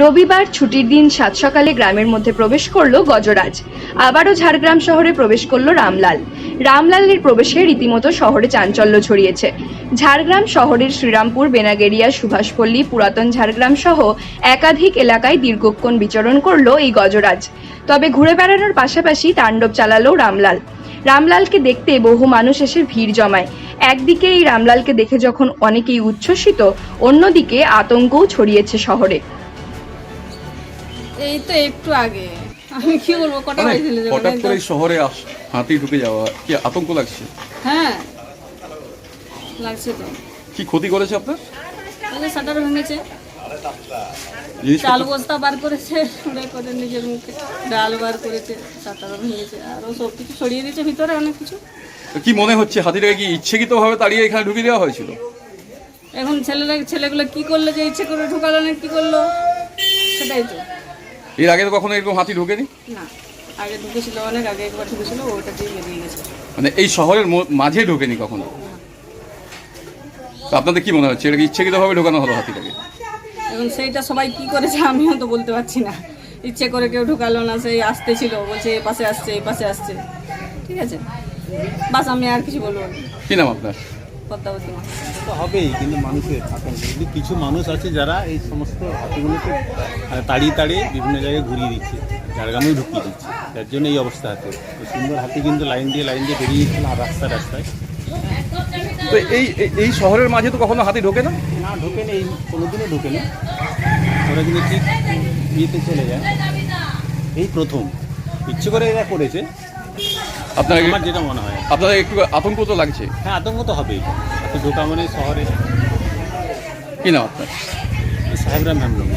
রবিবার ছুটির দিন সাত সকালে গ্রামের মধ্যে প্রবেশ করল গজরাজ। আবারও ঝাড়গ্রাম শহরে প্রবেশ করল রামলাল। রামলালের প্রবেশে রীতিমতো শহরে চাঞ্চল্য ছড়িয়েছে। ঝাড়গ্রাম শহরের শ্রীরামপুর বেনাগেরিয়া সুভাষপল্লী, পুরাতন ঝাড়গ্রাম সহ একাধিক এলাকায় দীর্ঘক্ষণ বিচরণ করল এই গজরাজ। তবে ঘুরে বেড়ানোর পাশাপাশি তাণ্ডব চালালো রামলাল। রামলালকে দেখতে বহু মানুষ এসে ভিড় জমায়। একদিকে এই রামলালকে দেখে যখন অনেকেই উচ্ছ্বসিত, অন্যদিকে আতঙ্কও ছড়িয়েছে শহরে। এই তো একটু আগে। আমি কি বলব কটা বাজছিল হঠাৎ করে শহরে আস- হাতি ঢুকে যাওয়া কি আতঙ্ক লাগছে? হ্যাঁ লাগছে তো। কি ক্ষতি করেছে আপনার? যে শাটার ভেঙেছে। চাল বস্তা বার করেছে ওরা করে নিজের মুখে। ডাল বার করেছে শাটারও ভেঙেছে আরও সব কিছু ছড়িয়ে দিয়েছে ভিতরে অনেক কিছু। কি মনে হচ্ছে হাতিটাকে কি ইচ্ছেকৃতভাবে তাড়িয়ে এখানে ঢুকিয়ে দেওয়া হয়েছিল? এখন ছেলেরা ছেলেগুলো কি করল যে ইচ্ছে করে ঢুকালো না কি করল? সেটাই তো। এর আগে তো কখনো এরকম হাতি ঢোকেনি? না আগে ঢুকেছিল অনেক আগে একবার ঢুকেছিল ওটা দিয়ে বেরিয়ে গেছে। মানে এই শহরের মাঝে ঢোকেনি কখনো? তো আপনাদের কি মনে হচ্ছে? এটা কি ইচ্ছেকৃতভাবে ঢোকানো হলো হাতিটাকে? এখন সেইটা সবাই কি করেছে আমিও তো বলতে পারছি না। ইচ্ছে করে কেউ ঢুকালো না সেই আসতে ছিল বলছে এই পাশে আসছে এই পাশে আসছে। ঠিক আছে? বাস আমি আর কিছু বলব না। কি নাম আপনার? পদ্মাবতী মা তো হবেই কিন্তু মানুষের কিন্তু কিছু মানুষ আছে যারা এই সমস্ত হাতিগুলোকে তাড়িয়ে তাড়িয়ে বিভিন্ন জায়গায় ঘুরিয়ে দিচ্ছে ঝাড়গ্রামেও ঢুকিয়ে দিচ্ছে। যার জন্য এই অবস্থা হাতে সুন্দর হাতি কিন্তু লাইন দিয়ে লাইন দিয়ে বেরিয়ে গেছিল আর রাস্তা রাস্তায়। তো এই এই- এই শহরের মাঝে তো কখনো হাতি ঢোকে না? ঢোকে না ঢোকে নেই কোনোদিনও ঢোকে না ওরা কিন্তু ঠিক বিয়েতে চলে যায়। এই প্রথম। ইচ্ছে করে এরা করেছে। আপনার আমার যেটা মনে হয়। আপনাদের একটু আতঙ্ক তো লাগছে। হ্যাঁ আতঙ্ক তো হবেই। ঢোকা মানে শহরে কি নাম আপনার? সাহেবরাম হ্যামলম